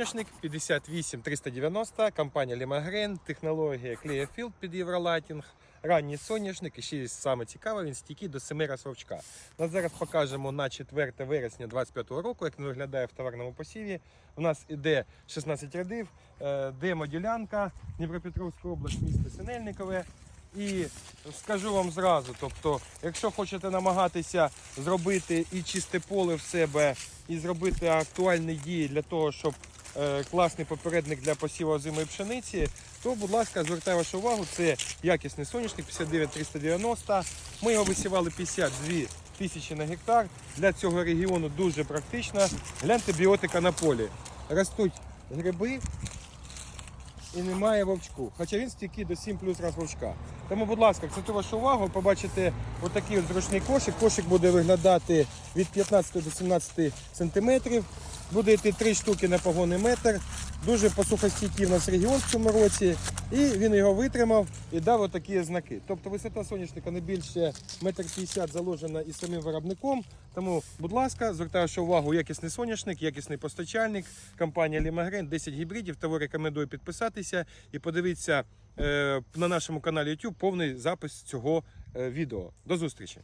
соняшник 58390, компанія Лімагрен, технологія Clearfield під Євролайтінг. Ранній соняшник, і ще саме цікаве, він стійкий до 7 раз вовчка. Ми зараз покажемо на 4 вересня 2025 року, як він виглядає в товарному посіві. У нас іде 16 рядів, е, демо-ділянка, Дніпропетровська область, місто Синельникове. І скажу вам зразу, тобто, якщо хочете намагатися зробити і чисте поле в себе, і зробити актуальні дії для того, щоб класний попередник для посіву озимої пшениці, то, будь ласка, звертаю вашу увагу, це якісний соняшник 59390. Ми його висівали 52 тисячі на гектар. Для цього регіону дуже практично. Гляньте біотика на полі. Ростуть гриби, і немає вовчку. Хоча він стійкий до 7 плюс раз вовчка. Тому, будь ласка, акцентую вашу увагу, побачите отакий от зручний кошик. Кошик буде виглядати від 15 до 17 сантиметрів. Буде йти 3 штуки на погонний метр. Дуже посухостійкий в нас регіон в цьому році. І він його витримав і дав отакі знаки. Тобто висота соняшника не більше 1,50 м заложена і самим виробником. Тому, будь ласка, звертаю вашу увагу, якісний соняшник, якісний постачальник, компанія Лімагрен, 10 гібридів. Того рекомендую підписатися і подивитися е, на нашому каналі YouTube повний запис цього е, відео. До зустрічі!